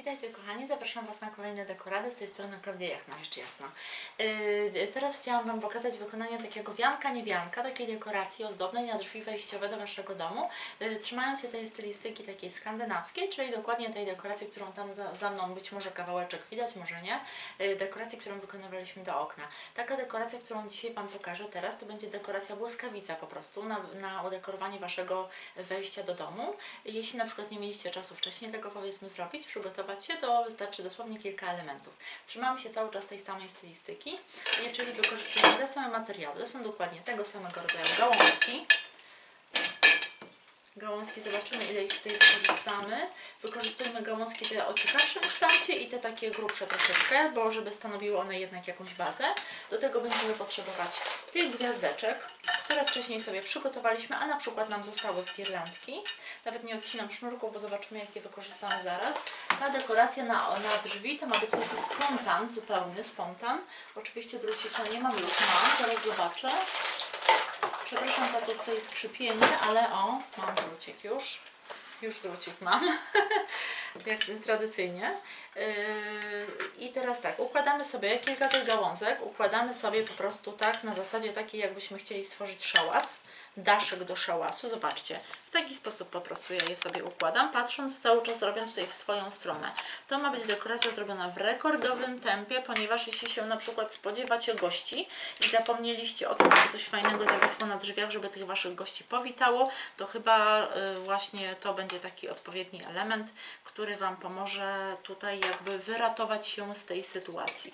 Witajcie kochani, zapraszam Was na kolejne dekorady, z tej strony Klaudia Jachna, rzecz jasna. Yy, teraz chciałam Wam pokazać wykonanie takiego wianka, nie wianka, takiej dekoracji ozdobnej na drzwi wejściowe do Waszego domu, yy, trzymając się tej stylistyki takiej skandynawskiej, czyli dokładnie tej dekoracji, którą tam za, za mną być może kawałeczek widać, może nie, yy, dekoracji, którą wykonywaliśmy do okna. Taka dekoracja, którą dzisiaj Wam pokażę teraz, to będzie dekoracja błyskawica po prostu na, na udekorowanie Waszego wejścia do domu. Jeśli na przykład nie mieliście czasu wcześniej tego powiedzmy zrobić, przygotować się, to wystarczy dosłownie kilka elementów. Trzymamy się cały czas tej samej stylistyki, czyli wykorzystujemy te same materiały. To są dokładnie tego samego rodzaju gałązki. Gałązki, zobaczymy ile ich tutaj wykorzystamy. Wykorzystujmy gałązki te o ciekawszym kształcie i te takie grubsze troszeczkę, bo żeby stanowiły one jednak jakąś bazę. Do tego będziemy potrzebować tych gwiazdeczek, które wcześniej sobie przygotowaliśmy, a na przykład nam zostały z girlandki. Nawet nie odcinam sznurków, bo zobaczymy jakie wykorzystamy zaraz. Ta dekoracja na, na drzwi to ma być taki spontan, zupełny spontan. Oczywiście drucika nie mam lub mam, zaraz zobaczę. Przepraszam za to tutaj skrzypienie, ale o, mam drucik już. Już drucik mam, jak tradycyjnie. Yy, I teraz tak, układamy sobie kilka tych gałązek, układamy sobie po prostu tak, na zasadzie takiej, jakbyśmy chcieli stworzyć szałas, daszek do szałasu. Zobaczcie, w taki sposób po prostu ja je sobie układam, patrząc cały czas, robiąc tutaj w swoją stronę. To ma być dekoracja zrobiona w rekordowym tempie, ponieważ jeśli się na przykład spodziewacie gości i zapomnieliście o tym, żeby coś fajnego zawisło na drzwiach, żeby tych Waszych gości powitało, to chyba y, właśnie to będzie taki odpowiedni element, który Wam pomoże tutaj jakby wyratować się z tej sytuacji.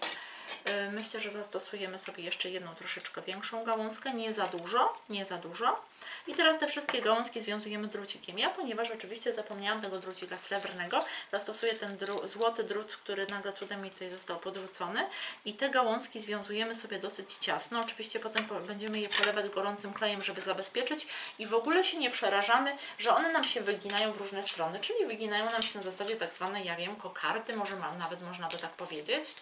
Y, Myślę, że zastosujemy sobie jeszcze jedną troszeczkę większą gałązkę, nie za dużo, nie za dużo. I teraz te wszystkie gałązki związujemy drucikiem. Ja, ponieważ oczywiście zapomniałam tego drucika srebrnego, zastosuję ten dru złoty drut, który nagle cudem mi tutaj został podrzucony. I te gałązki związujemy sobie dosyć ciasno. Oczywiście potem po będziemy je polewać gorącym klejem, żeby zabezpieczyć. I w ogóle się nie przerażamy, że one nam się wyginają w różne strony. Czyli wyginają nam się na zasadzie tak zwanej, ja wiem, kokardy, może nawet można to tak powiedzieć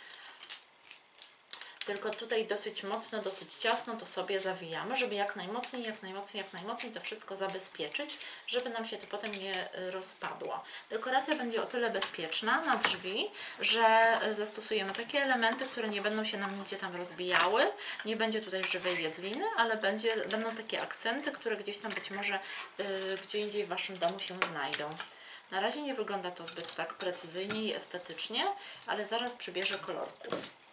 tylko tutaj dosyć mocno, dosyć ciasno to sobie zawijamy, żeby jak najmocniej, jak najmocniej, jak najmocniej to wszystko zabezpieczyć, żeby nam się to potem nie y, rozpadło. Dekoracja będzie o tyle bezpieczna na drzwi, że y, zastosujemy takie elementy, które nie będą się nam nigdzie tam rozbijały, nie będzie tutaj żywej jedliny, ale będzie, będą takie akcenty, które gdzieś tam być może y, gdzie indziej w Waszym domu się znajdą. Na razie nie wygląda to zbyt tak precyzyjnie i estetycznie, ale zaraz przybierze kolorków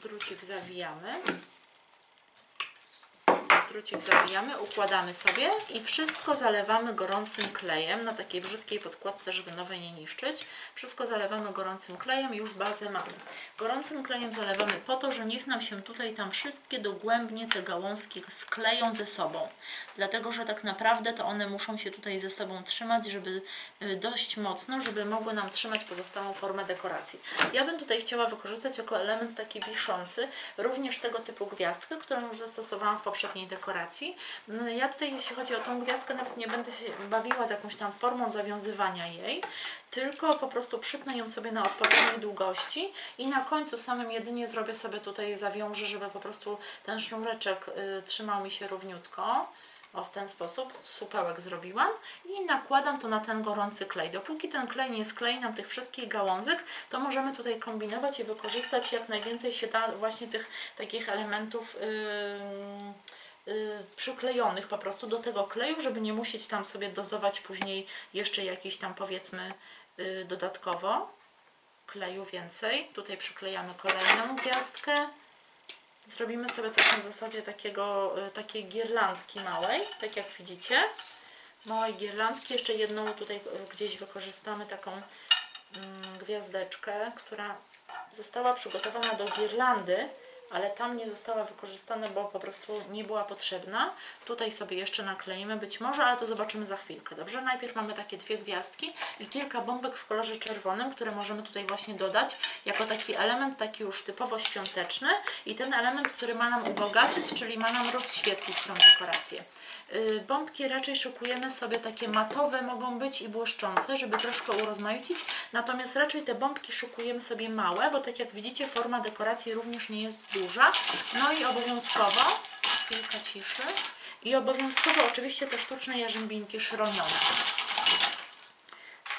drucik zawijamy. Drucik zawijamy, układamy sobie i wszystko zalewamy gorącym klejem na takiej brzydkiej podkładce, żeby nowe nie niszczyć. Wszystko zalewamy gorącym klejem, już bazę mamy. Gorącym klejem zalewamy po to, że niech nam się tutaj tam wszystkie dogłębnie te gałązki skleją ze sobą. Dlatego, że tak naprawdę to one muszą się tutaj ze sobą trzymać, żeby y, dość mocno, żeby mogły nam trzymać pozostałą formę dekoracji. Ja bym tutaj chciała wykorzystać jako element taki wiszący również tego typu gwiazdkę, którą już zastosowałam w poprzedniej dekoracji. No, Ja tutaj, jeśli chodzi o tą gwiazdkę, nawet nie będę się bawiła z jakąś tam formą zawiązywania jej, tylko po prostu przypnę ją sobie na odpowiedniej długości i na końcu samym jedynie zrobię sobie tutaj zawiążę, żeby po prostu ten sznureczek y, trzymał mi się równiutko. O, w ten sposób supełek zrobiłam i nakładam to na ten gorący klej. Dopóki ten klej nie sklei nam tych wszystkich gałązek, to możemy tutaj kombinować i wykorzystać jak najwięcej się da właśnie tych takich elementów yy, przyklejonych po prostu do tego kleju, żeby nie musieć tam sobie dozować później jeszcze jakiś tam powiedzmy yy, dodatkowo kleju więcej. Tutaj przyklejamy kolejną gwiazdkę. Zrobimy sobie coś na zasadzie takiego, y, takiej girlandki małej, tak jak widzicie. Małej girlandki, jeszcze jedną tutaj y, gdzieś wykorzystamy taką mm, gwiazdeczkę, która została przygotowana do girlandy, ale tam nie została wykorzystana, bo po prostu nie była potrzebna. Tutaj sobie jeszcze nakleimy być może, ale to zobaczymy za chwilkę. Dobrze, najpierw mamy takie dwie gwiazdki i kilka bombek w kolorze czerwonym, które możemy tutaj właśnie dodać jako taki element, taki już typowo świąteczny i ten element, który ma nam ubogacić, czyli ma nam rozświetlić tą dekorację. Yy, Bombki raczej szykujemy sobie takie matowe mogą być i błyszczące, żeby troszkę urozmaicić, natomiast raczej te bombki szykujemy sobie małe, bo tak jak widzicie forma dekoracji również nie jest duża. No i obowiązkowo, chwilka ciszy, i obowiązkowo oczywiście te sztuczne jarzębinki szronione.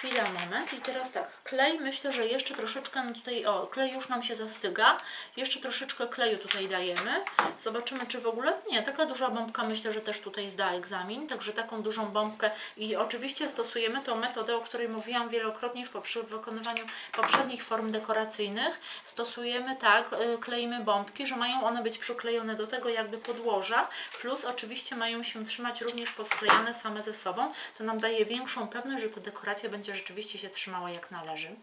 Chwila, moment. I teraz tak, klej myślę, że jeszcze troszeczkę tutaj, o, klej już nam się zastyga. Jeszcze troszeczkę kleju tutaj dajemy. Zobaczymy, czy w ogóle, nie, taka duża bombka myślę, że też tutaj zda egzamin. Także taką dużą bombkę i oczywiście stosujemy tą metodę, o której mówiłam wielokrotnie w wykonywaniu poprzednich form dekoracyjnych. Stosujemy tak, y, kleimy bombki, że mają one być przyklejone do tego jakby podłoża, plus oczywiście mają się trzymać również posklejane same ze sobą. To nam daje większą pewność, że ta dekoracja będzie rzeczywiście się trzymała jak należy.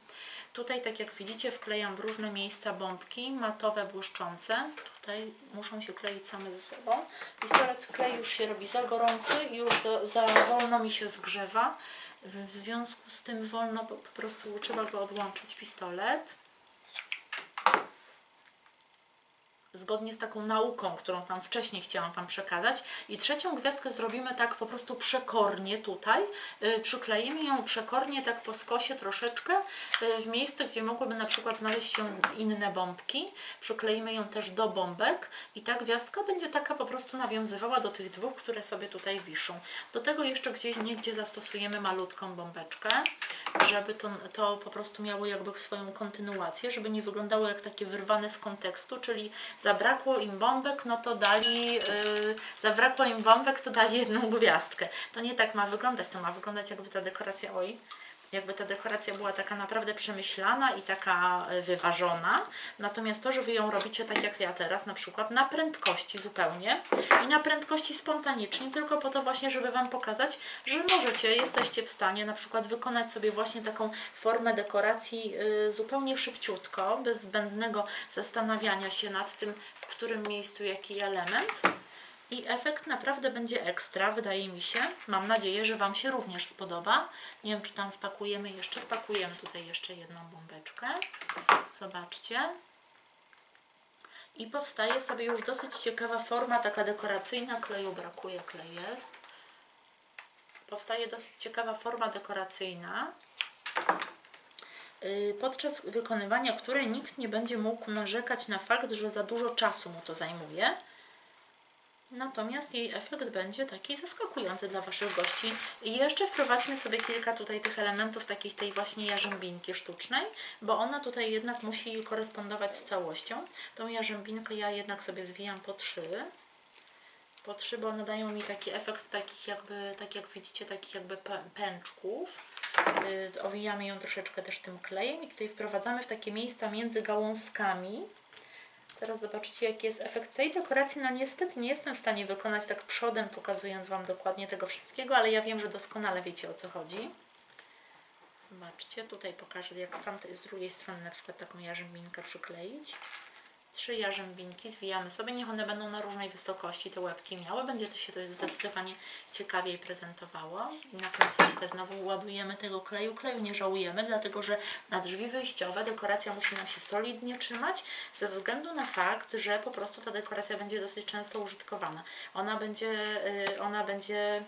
Tutaj, tak jak widzicie, wklejam w różne miejsca bombki matowe, błyszczące. Tutaj muszą się kleić same ze sobą. Pistolet klej już się robi za gorący, już za, za wolno mi się zgrzewa. W, związku z tym wolno po prostu trzeba go odłączyć pistolet. Zgodnie z taką nauką, którą tam wcześniej chciałam Wam przekazać. I trzecią gwiazdkę zrobimy tak po prostu przekornie tutaj. Yy, przykleimy ją przekornie tak po skosie troszeczkę yy, w miejsce, gdzie mogłyby na przykład znaleźć się inne bombki. Przykleimy ją też do bombek i ta gwiazdka będzie taka po prostu nawiązywała do tych dwóch, które sobie tutaj wiszą. Do tego jeszcze gdzieś niegdzie zastosujemy malutką bombeczkę, żeby to, to po prostu miało jakby swoją kontynuację, żeby nie wyglądało jak takie wyrwane z kontekstu, czyli zabrakło im bombek, no to dali, yy, zabrakło im bombek, to dali jedną gwiazdkę. To nie tak ma wyglądać, to ma wyglądać jakby ta dekoracja, oj, jakby ta dekoracja była taka naprawdę przemyślana i taka y, wyważona. Natomiast to, że Wy ją robicie tak jak ja teraz, na przykład na prędkości zupełnie i na prędkości spontanicznie, tylko po to właśnie, żeby Wam pokazać, że możecie, jesteście w stanie na przykład wykonać sobie właśnie taką formę dekoracji y, zupełnie szybciutko, bez zbędnego zastanawiania się nad tym, w którym miejscu jaki element. I efekt naprawdę będzie ekstra, wydaje mi się. Mam nadzieję, że Wam się również spodoba. Nie wiem, czy tam wpakujemy jeszcze. Wpakujemy tutaj jeszcze jedną bombeczkę. Zobaczcie. I powstaje sobie już dosyć ciekawa forma, taka dekoracyjna. Kleju brakuje, klej jest. Powstaje dosyć ciekawa forma dekoracyjna y, podczas wykonywania której nikt nie będzie mógł narzekać na fakt, że za dużo czasu mu to zajmuje. Natomiast jej efekt będzie taki zaskakujący dla Waszych gości. I jeszcze wprowadźmy sobie kilka tutaj tych elementów, takich tej właśnie jarzębinki sztucznej, bo ona tutaj jednak musi korespondować z całością. Tą jarzębinkę ja jednak sobie zwijam po trzy. Po trzy, bo one dają mi taki efekt takich jakby, tak jak widzicie, takich jakby pę- pęczków. Yy, owijamy ją troszeczkę też tym klejem i tutaj wprowadzamy w takie miejsca między gałązkami. Teraz zobaczycie jaki jest efekt tej dekoracji. No niestety nie jestem w stanie wykonać tak przodem, pokazując Wam dokładnie tego wszystkiego, ale ja wiem, że doskonale wiecie o co chodzi. Zobaczcie, tutaj pokażę jak z tamtej, z drugiej strony na przykład taką jarzębinkę przykleić. Trzy jarzębinki zwijamy sobie, niech one będą na różnej wysokości te łebki miały, będzie to się to zdecydowanie ciekawiej prezentowało. I na końcówkę znowu ładujemy tego kleju. Kleju nie żałujemy, dlatego że na drzwi wyjściowe dekoracja musi nam się solidnie trzymać, ze względu na fakt, że po prostu ta dekoracja będzie dosyć często użytkowana. Ona będzie, y, ona będzie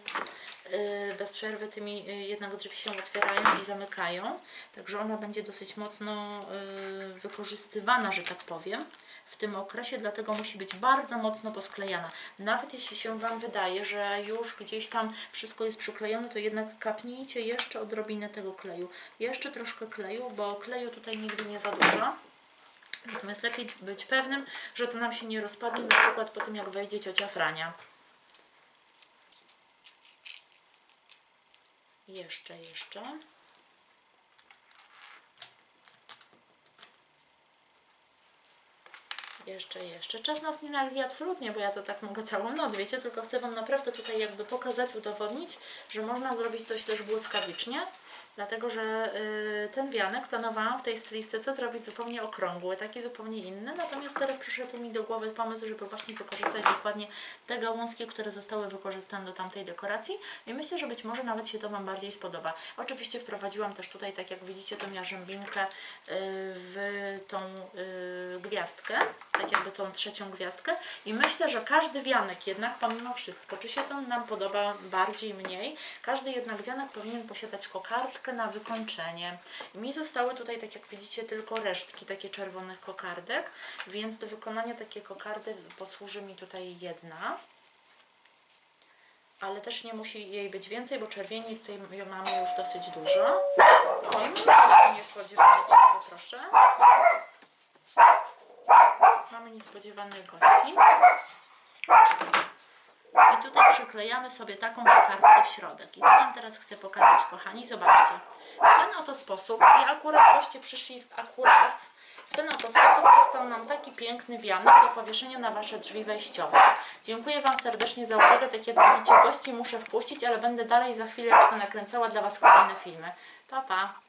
bez przerwy tymi y, jednak drzwi się otwierają i zamykają, także ona będzie dosyć mocno y, wykorzystywana, że tak powiem w tym okresie, dlatego musi być bardzo mocno posklejana. Nawet jeśli się Wam wydaje, że już gdzieś tam wszystko jest przyklejone, to jednak kapnijcie jeszcze odrobinę tego kleju. Jeszcze troszkę kleju, bo kleju tutaj nigdy nie za dużo. Natomiast lepiej być pewnym, że to nam się nie rozpadnie, na przykład po tym jak wejdzie ciocia Frania. Jeszcze, jeszcze. Jeszcze, jeszcze. Czas nas nie nagli absolutnie, bo ja to tak mogę całą noc, wiecie, tylko chcę Wam naprawdę tutaj jakby pokazać, udowodnić, że można zrobić coś też błyskawicznie, dlatego, że y, ten wianek planowałam w tej stylistyce zrobić zupełnie okrągły, taki zupełnie inny, natomiast teraz przyszedł mi do głowy pomysł, żeby właśnie wykorzystać dokładnie te gałązki, które zostały wykorzystane do tamtej dekoracji. I myślę, że być może nawet się to Wam bardziej spodoba. Oczywiście wprowadziłam też tutaj, tak jak widzicie, tą jarzębinkę y, w tą y, gwiazdkę, tak jakby tą trzecią gwiazdkę. I myślę, że każdy wianek jednak pomimo wszystko, czy się to nam podoba bardziej, mniej, każdy jednak wianek powinien posiadać kokardkę na wykończenie. Mi zostały tutaj, tak jak widzicie, tylko resztki takie czerwonych kokardek, więc do wykonania takiej kokardy posłuży mi tutaj jedna. ale też nie musi jej być więcej, bo czerwieni tutaj mamy już dosyć dużo. Oj, ciepło, proszę. Mamy niespodziewanych gości. I tutaj przyklejamy sobie taką kokardkę w środek. I co Wam teraz chcę pokazać, kochani? Zobaczcie. W ten oto sposób, i akurat goście przyszli akurat, w ten oto sposób powstał nam taki piękny wianek do powieszenia na Wasze drzwi wejściowe. Dziękuję Wam serdecznie za uwagę. Tak jak widzicie, gości muszę wpuścić, ale będę dalej za chwilę nakręcała dla Was kolejne filmy. Pa, pa!